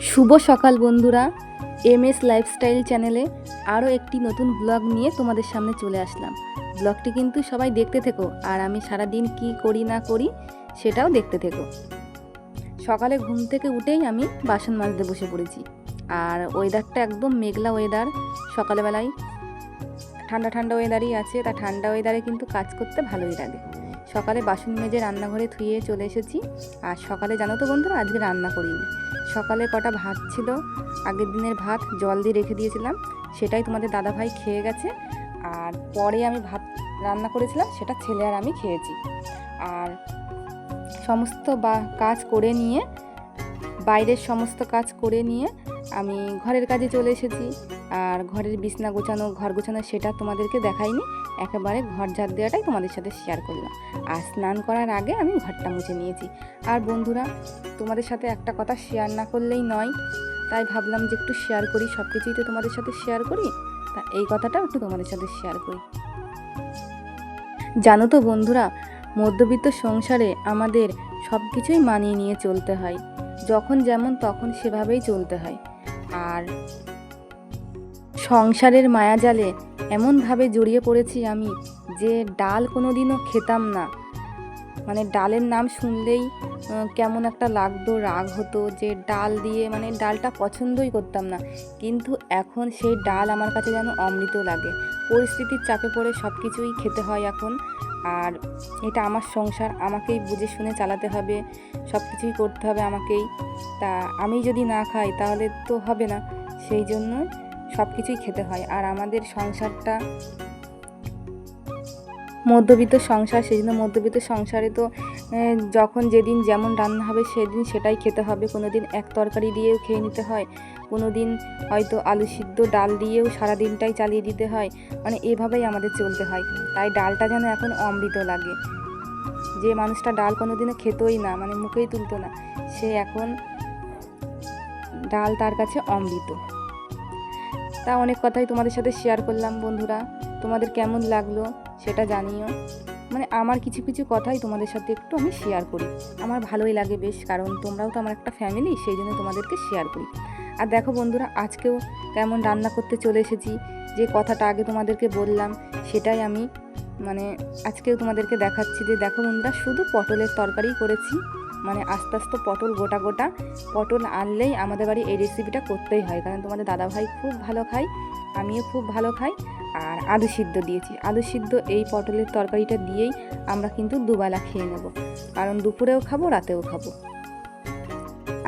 শুভ সকাল বন্ধুরা। M S lifestyle চ্যানেলে আরও একটি নতুন ব্লগ নিয়ে তোমাদের সামনে চলে আসলাম। ব্লগটি কিন্তু সবাই দেখতে থেকো, আর আমি সারা দিন কি করি না করি সেটাও দেখতে থেকো। সকালে ঘুম থেকে উঠেই আমি বাসন মাজতে বসে পড়েছি। আর ওয়েদারটা একদম মেঘলা ওয়েদার সকালবেলায় ঠান্ডা ঠান্ডা ওয়েদারই আছে, তা ঠান্ডা ওয়েদারে কিন্তু কাজ করতে ভালোই লাগে। সকালে বাসন মেজে রান্নাঘরে ধুয়ে চলে এসেছি। আর সকালে জানো তো বন্ধুরা, আজকে রান্না করিনি। সকালে কটা ভাত ছিল, আগের দিনের ভাত জল দিয়ে রেখে দিয়েছিলাম, সেটাই তোমাদের দাদাভাই খেয়ে গেছে। আর পরে আমি ভাত রান্না করেছিলাম, সেটা ছেলে আর আমি খেয়েছি। আর সমস্ত বা কাজ করে নিয়ে, বাইরের সমস্ত কাজ করে নিয়ে আমি ঘরের কাজে চলে এসেছি। আর ঘরের বিছনা গোছানো, ঘর গোছানো সেটা তোমাদেরকে দেখাইনি। একেবারে ঘর ঝাড় দেওয়াটাই তোমাদের সাথে শেয়ার করলাম। আর স্নান করার আগে আমি ঘরটা মুছে নিয়েছি। আর বন্ধুরা, তোমাদের সাথে একটা কথা শেয়ার না করলেই নয়। তাই ভাবলাম যে একটু শেয়ার করি সব কিছুই তো তোমাদের সাথে শেয়ার করি। তা এই কথাটাও একটু তোমাদের সাথে শেয়ার করি। জানো তো বন্ধুরা, মধ্যবিত্ত সংসারে আমাদের সব কিছুই মানিয়ে নিয়ে চলতে হয়। যখন যেমন তখন সেভাবেই চলতে হয়। আর সংসারের মায়াজালে এমনভাবে জড়িয়ে পড়েছি আমি যে ডাল কোনো দিনও খেতাম না। মানে ডালের নাম শুনলেই কেমন একটা লাগতো, রাগ হতো যে ডাল দিয়ে মানে ডালটা পছন্দই করতাম না। কিন্তু এখন সেই ডাল আমার কাছে যেন অমৃত লাগে। পরিস্থিতির চাপে পড়ে সব কিছুই খেতে হয় এখন। আর এটা আমার সংসার, আমাকেই বুঝে শুনে চালাতে হবে সব কিছুই করতে হবে আমাকেই। তা আমি যদি না খাই তাহলে তো হবে না। সেই জন্য সব কিছুই খেতে হয়। আর আমাদের সংসারটা মধ্যবিত্ত সংসার জন্য মধ্যবিত্ত সংসারে তো যখন যেদিন যেমন রান্না হবে সেদিন সেটাই খেতে হবে। কোনো দিন এক তরকারি দিয়েও খেয়ে নিতে হয় কোনো দিন হয়তো আলু সিদ্ধ ডাল দিয়েও সারা দিনটাই চালিয়ে দিতে হয়। মানে এভাবেই আমাদের চলতে হয়। তাই ডালটা যেন এখন অমৃত লাগে। যে মানুষটা ডাল কোনো দিনও খেতোই না মানে মুখেই তুলতো না, সে এখন ডাল তার কাছে অমৃত। তা অনেক কথাই তোমাদের সাথে শেয়ার করলাম বন্ধুরা। তোমাদের কেমন লাগল সেটা জানিও। মানে আমার কিছু কিছু কথাই তোমাদের সাথে একটু আমি শেয়ার করি। আমার ভালোই লাগে বেশ, কারণ তোমরাও তো আমার একটা ফ্যামিলি সেই জন্য তোমাদেরকে শেয়ার করি। আর দেখো বন্ধুরা, আজকেও কেমন রান্না করতে চলে এসেছি, যে কথাটা আগে তোমাদেরকে বললাম, সেটাই আমি মানে আজকেও তোমাদেরকে দেখাচ্ছি যে দেখো বন্ধুরা, শুধু পটলের তরকারি করেছি। মানে আস্তে আস্তে পটল গোটা গোটা পটল আনলেই আমাদের বাড়ি এই রেসিপিটা করতেই হয়। কারণ তোমাদের দাদাভাই খুব ভালো খায়, আমিও খুব ভালো খাই। আর আলু সিদ্ধ দিয়েছি। আলু সিদ্ধ এই পটলের তরকারিটা দিয়েই আমরা কিন্তু দুবেলা খেয়ে নেব। কারণ দুপুরেও খাব, রাতেও খাব।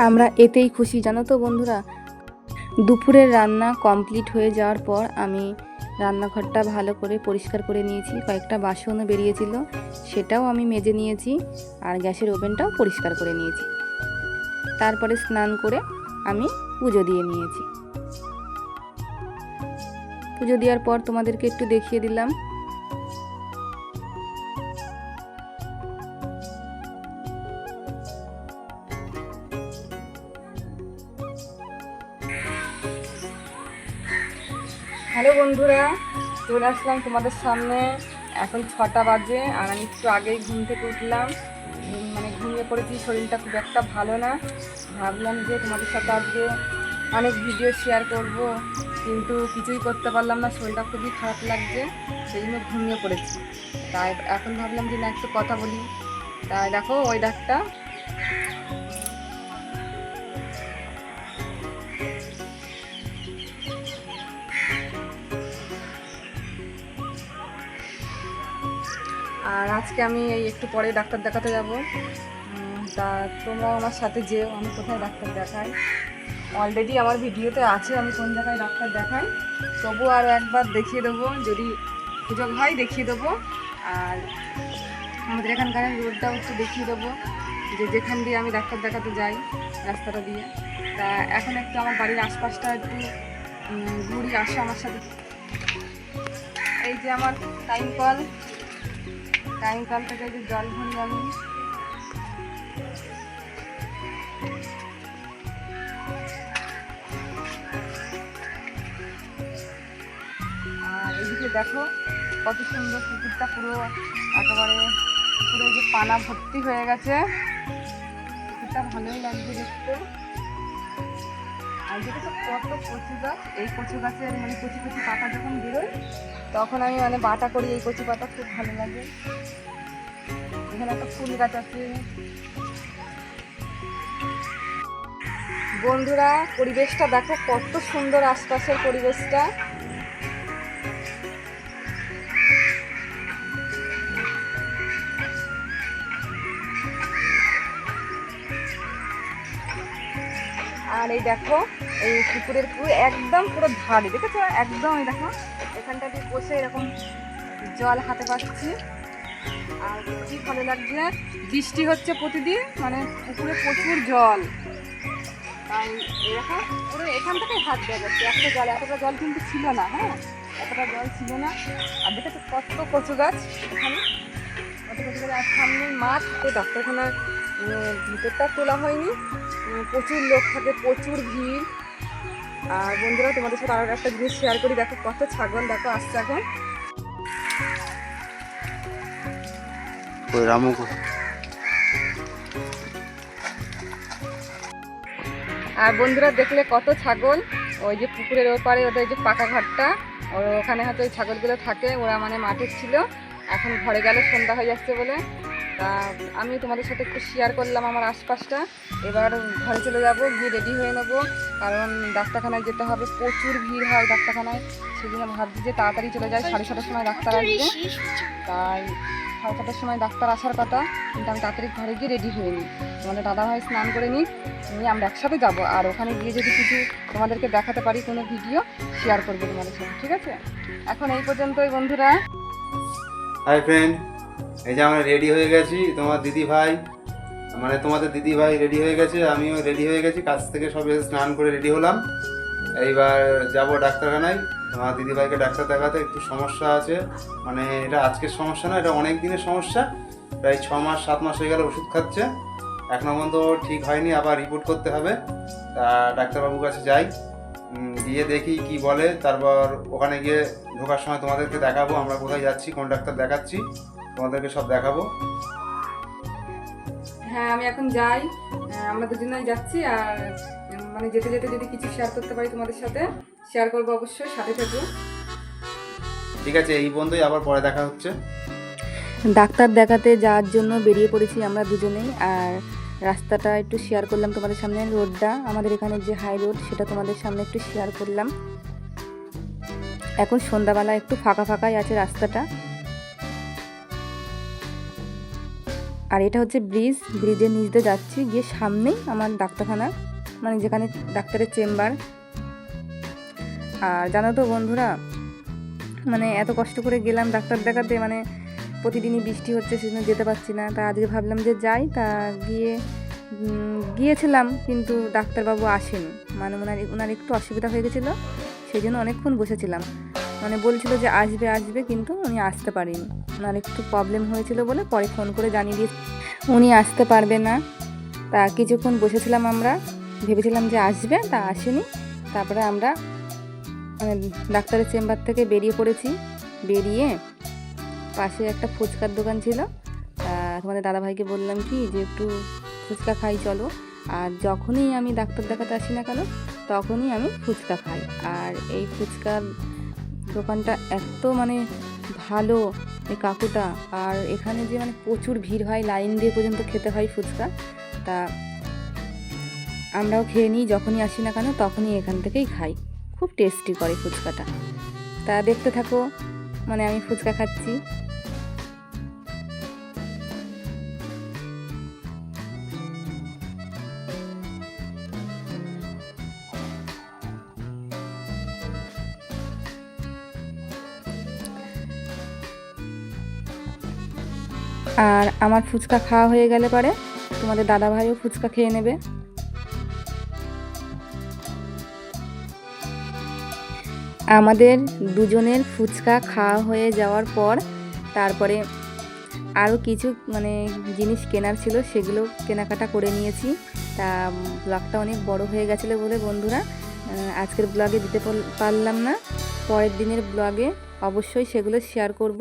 আমরা এতেই খুশি। জানো তো বন্ধুরা, দুপুরের রান্না কমপ্লিট হয়ে যাওয়ার পর আমি রান্নাঘরটা ভালো করে পরিষ্কার করে নিয়েছি, কয়েকটা বাসনও বেরিয়েছিল, সেটাও আমি মেজে নিয়েছি আর গ্যাসের ওভেনটাও পরিষ্কার করে নিয়েছি। তারপরে স্নান করে আমি পুজো দিয়ে নিয়েছি। পুজো দেওয়ার পর তোমাদেরকে একটু দেখিয়ে দিলাম। হ্যালো বন্ধুরা, চলে আসলাম তোমাদের সামনে। এখন ছটা বাজে, আর আমি একটু আগেই ঘুম থেকে উঠলাম। মানে ঘুমিয়ে পড়েছি, শরীরটা খুব একটা ভালো না। ভাবলাম যে তোমাদের সাথে আজকে অনেক ভিডিও শেয়ার করব, কিন্তু কিছুই করতে পারলাম না, শরীরটা খুবই খারাপ লাগছে, সেই জন্য ঘুমিয়ে পড়েছি। তাই এখন ভাবলাম যে না, একটু কথা বলি। তাই দেখো ওই ডাকটা আর আজকে আমি এই একটু পরে ডাক্তার দেখাতে যাব। তা তোমরাও আমার সাথে যেও, আমি কোথায় ডাক্তার দেখাই? অলরেডি আমার ভিডিওতে আছে, আমি কোন জায়গায় ডাক্তার দেখাই। তবু আর একবার দেখিয়ে দেবো, যদি সুযোগ হয় দেখিয়ে দেবো। আর আমাদের এখানকার রোডটাও একটু দেখিয়ে দেবো, যে যেখান দিয়ে আমি ডাক্তার দেখাতে যাই রাস্তাটা দিয়ে। তা এখন একটু আমার বাড়ির আশপাশটা একটু ঘুরি আসো আমার সাথে। এই যে আমার টাইম কল টাইম কল থেকে যে জল ভরি আমি আর এদিকে দেখো কত সুন্দর পুকুরটা পুরো একেবারে পুরো যে পানা ভর্তি হয়ে গেছে। পুকুরটা ভালোই লাগছে দেখতে। আর যেটা কত কচু গাছ, এই কচু গাছের মানে কচি কচি পাতা যখন বেরোয়, তখন আমি মানে বাটা করি এই কচি পাতা, খুব ভালো লাগে। এখানে একটা ফুল গাছ আছে। বন্ধুরা, পরিবেশটা দেখো কত সুন্দর আশপাশের পরিবেশটা। আর এই দেখো, এই পুকুরের পুরো একদম পুরো ধারে, দেখেছ? একদম এই দেখো এখানটা দিয়ে বসে এরকম জল হাতে পাচ্ছি। আর কি ভালো লাগছে? বৃষ্টি হচ্ছে প্রতিদিন মানে পুকুরে প্রচুর জল। তাই এরকম পুরো এখান থেকে হাত দেওয়া যাচ্ছে। এতটা জল এতটা জল কিন্তু ছিল না হ্যাঁ? এতটা জল ছিল না। আর দেখেছ কত কচু গাছ এখানে। কত কচু গাছ, আর সামনে মাঠ। তো ডাক্তারখানার ভিতরটা তোলা হয়নি। প্রচুর লোক থাকে প্রচুর ভিড়। আর বন্ধুরা তোমাদের সাথে আরও একটা জিনিস শেয়ার করি। দেখো কত ছাগল দেখো আসছে এখন। রামু আর বন্ধুরা দেখলে কত ছাগল? ওই যে পুকুরের ওপারে ওদের যে পাকা ঘরটা ওর ওখানে হয়তো ওই ছাগলগুলো থাকে ওরা মানে মাঠে ছিল। এখন ঘরে গেলে সন্ধ্যা হয়ে যাচ্ছে বলে। তা আমি তোমাদের সাথে একটু শেয়ার করলাম আমার আশপাশটা। এবার ঘরে চলে যাব গিয়ে রেডি হয়ে নেব। কারণ ডাক্তারখানায় যেতে হবে প্রচুর ভিড় হয় ডাক্তারখানায়। সেজন্য ভাবছি যে তাড়াতাড়ি চলে যায় সাড়ে ছটার সময় ডাক্তার আসবে। তাই সাড়ে ছটার সময় ডাক্তার আসার কথা কিন্তু আমি তাড়াতাড়ি ঘরে গিয়ে রেডি হয়ে নিই। তোমাদের দাদা ভাই স্নান করে নিই নিয়ে আমরা একসাথে যাব। আর ওখানে গিয়ে যদি কিছু তোমাদেরকে দেখাতে পারি কোনো ভিডিও শেয়ার করব তোমাদের সাথে ঠিক আছে? এখন এই পর্যন্তই বন্ধুরা। হাই ফ্রেন্ড এই যে আমরা রেডি হয়ে গেছি, তোমার দিদি ভাই মানে তোমাদের দিদি ভাই রেডি হয়ে গেছে, আমিও রেডি হয়ে গেছি কাছ থেকে সব স্নান করে রেডি হলাম। এইবার যাব ডাক্তারখানায়। তোমার দিদি ভাইকে ডাক্তার দেখাতে একটু সমস্যা আছে। মানে এটা আজকের সমস্যা না, এটা অনেক দিনের সমস্যা। প্রায় ছ মাস, সাত মাস হয়ে গেল ওষুধ খাচ্ছে। এখনও পর্যন্ত ঠিক হয়নি, আবার রিপোর্ট করতে হবে। তা ডাক্তারবাবুর কাছে যাই। গিয়ে দেখি কি বলে তারপর ওখানে গিয়ে ঢোকার সময় তোমাদেরকে দেখাবো আমরা কোথায় যাচ্ছি কোন ডাক্তার দেখাচ্ছি তোমাদেরকে সব দেখাবো। হ্যাঁ আমি এখন যাই। আমরা দুজনেই যাচ্ছি আর মানে যেতে যেতে যদি কিছু শেয়ার করতে পারি তোমাদের সাথে শেয়ার করব অবশ্যই সাথে থেকো। ঠিক আছে এই বন্ধুই আবার পরে দেখা হচ্ছে। ডাক্তার দেখাতে যাওয়ার জন্য বেরিয়ে পড়েছি আমরা দুজনেই আর রাস্তাটা একটু শেয়ার করলাম তোমাদের সামনে রোডটা আমাদের এখানে যে হাই রোড সেটা তোমাদের সামনে একটু শেয়ার করলাম। এখন সন্ধ্যাবেলা একটু ফাঁকা ফাঁকাই আছে রাস্তাটা। আর এটা হচ্ছে ব্রিজ ব্রিজের নিচ দিয়ে যাচ্ছি, গিয়ে সামনেই আমার ডাক্তারখানা মানে যেখানে ডাক্তারের চেম্বার আর জানো তো বন্ধুরা মানে এত কষ্ট করে গেলাম ডাক্তার দেখাতে মানে প্রতিদিনই বৃষ্টি হচ্ছে, সেজন্য যেতে পারছি না। তা আজকে ভাবলাম যে যাই, তা গিয়ে গিয়েছিলাম, কিন্তু ডাক্তারবাবু আসেনি। মানে ওনার ওনার একটু অসুবিধা হয়ে গেছিল সেই জন্য অনেকক্ষণ বসেছিলাম। মানে বলছিল যে আসবে আসবে, কিন্তু উনি আসতে পারেনি। ওনার একটু প্রবলেম হয়েছিল বলে পরে ফোন করে জানিয়ে দিয়ে উনি আসতে পারবে না। তা কিছুক্ষণ বসেছিলাম আমরা, ভেবেছিলাম যে আসবে, তা আসেনি। তারপরে আমরা মানে ডাক্তারের চেম্বার থেকে বেরিয়ে পড়েছি। বেরিয়ে পাশে একটা ফুচকার দোকান ছিল। তোমাদের দাদাভাইকে বললাম কি যে একটু ফুচকা খাই, চলো। আর যখনই আমি ডাক্তার দেখাতে আসি না কেন, তখনই আমি ফুচকা খাই। আর এই ফুচকার দোকানটা এত মানে ভালো এই কাকুটা। আর এখানে যে মানে প্রচুর ভিড় হয়, লাইন দিয়ে পর্যন্ত খেতে হয় ফুচকা। তা আমরাও খেয়ে নিই, যখনই আসি না কেন, তখনই এখান থেকেই খাই। খুব টেস্টি করে ফুচকাটা। তা দেখতে থাকো মানে আমি ফুচকা খাচ্ছি। আর আমার ফুচকা খাওয়া হয়ে গেলে পরে তোমাদের দাদা ভাইও ফুচকা খেয়ে নেবে। আমাদের দুজনের ফুচকা খাওয়া হয়ে যাওয়ার পর তারপরে আরও কিছু মানে জিনিস কেনার ছিল, সেগুলো কেনাকাটা করে নিয়েছি। তা ব্লগটা অনেক বড় হয়ে গেছিল বলে বন্ধুরা আজকের ব্লগে দিতে পারলাম না। পরের দিনের ব্লগে অবশ্যই সেগুলো শেয়ার করব।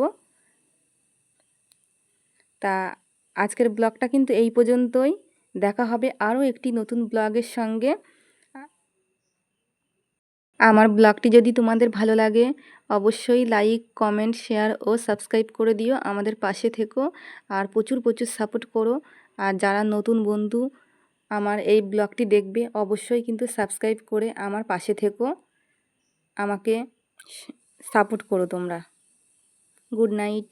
তা আজকের ব্লগটা কিন্তু এই পর্যন্তই। দেখা হবে আরও একটি নতুন ব্লগের সঙ্গে। আমার ব্লগটি যদি তোমাদের ভালো লাগে, অবশ্যই লাইক কমেন্ট শেয়ার ও সাবস্ক্রাইব করে দিও আমাদের পাশে থেকো আর প্রচুর প্রচুর সাপোর্ট করো। আর যারা নতুন বন্ধু আমার এই ব্লগটি দেখবে, অবশ্যই কিন্তু সাবস্ক্রাইব করে আমার পাশে থেকো। আমাকে সাপোর্ট করো তোমরা। Good night